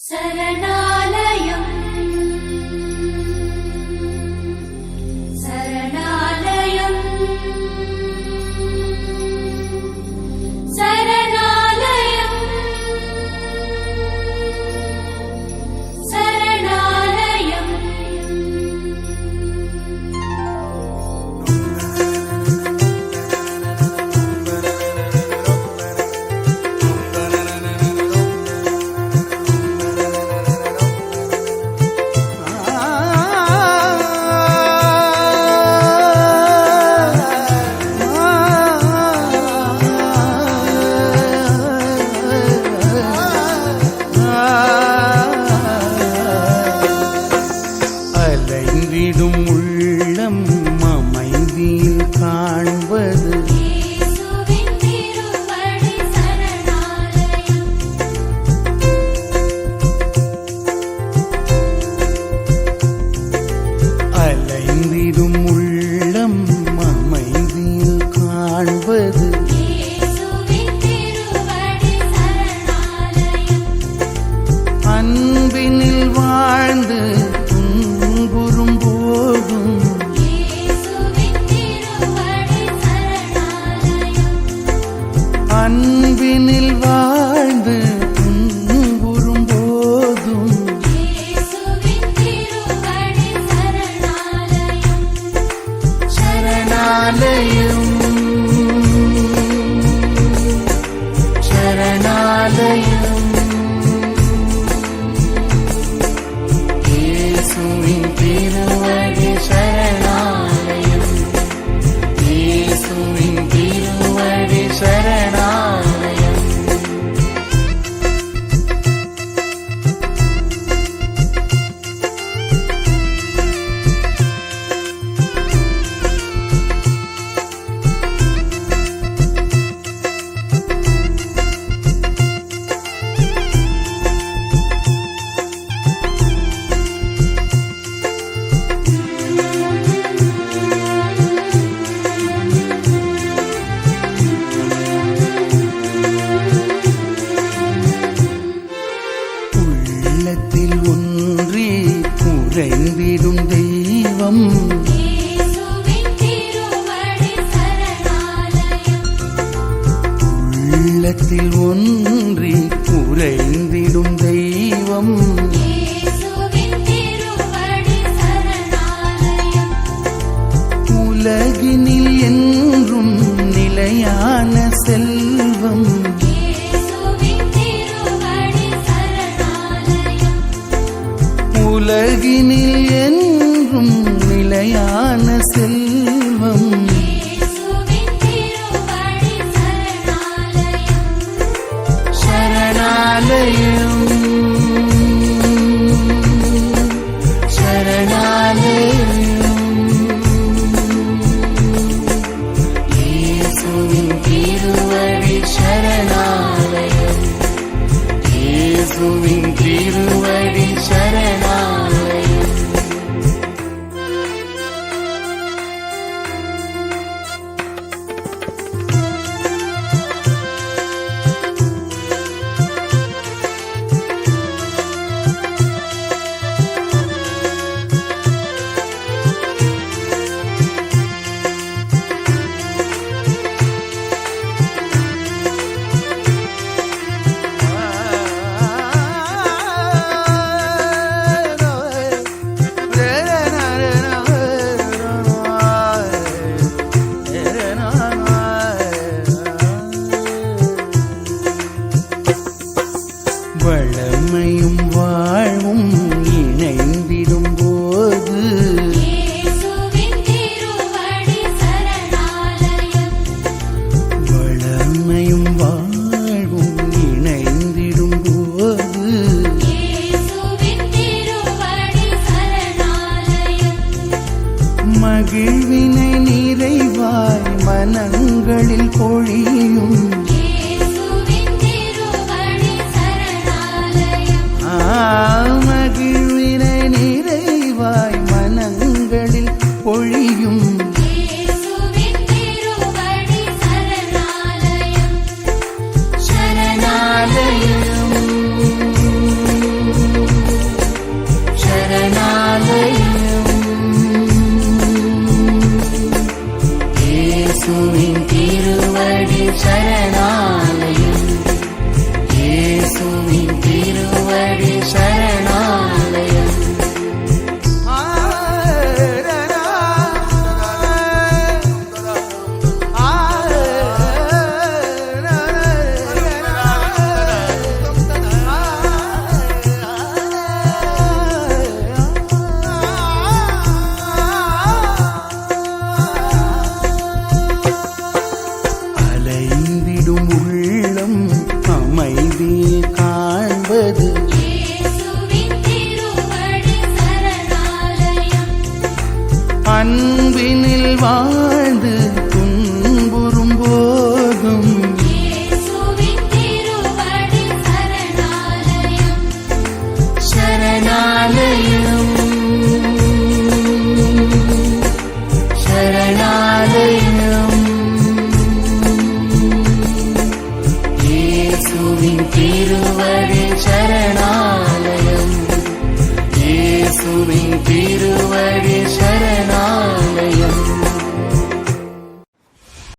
சரணாலயம் அன்பினில் வாழ்ந்து துன்புறும் போதும். சரணாலயம். சரணாலயம். இயேசுவின் உள்ளத்தில் ஒன்றி உறைந்திடும் தெய்வம். உலகினில் என்றும் நிலையான செல்வம். உலகினில் என்றும் நிலையான செல்வம். சரணாலயம் சரணாலயம் இயேசுவின் திருவடி சரணாலயம் இயேசுவின் திருவடி சரணாலயம் வளமையும் வாழ்வும் இணைந்திடும் போது வளமையும் வாழ்வும் இணைந்திடும் போது மகிழ்வினை நிறைவாய் மனங்களில் பொழியும் இயேசுவின் அன்பினில் வாழ்ந்து துன்புறும் போதும். சரணாலயம் சரணாலயம் சரணாலயம். இயேசுவின் திருவடி சரணாலயம். இயேசுவின் திருவடி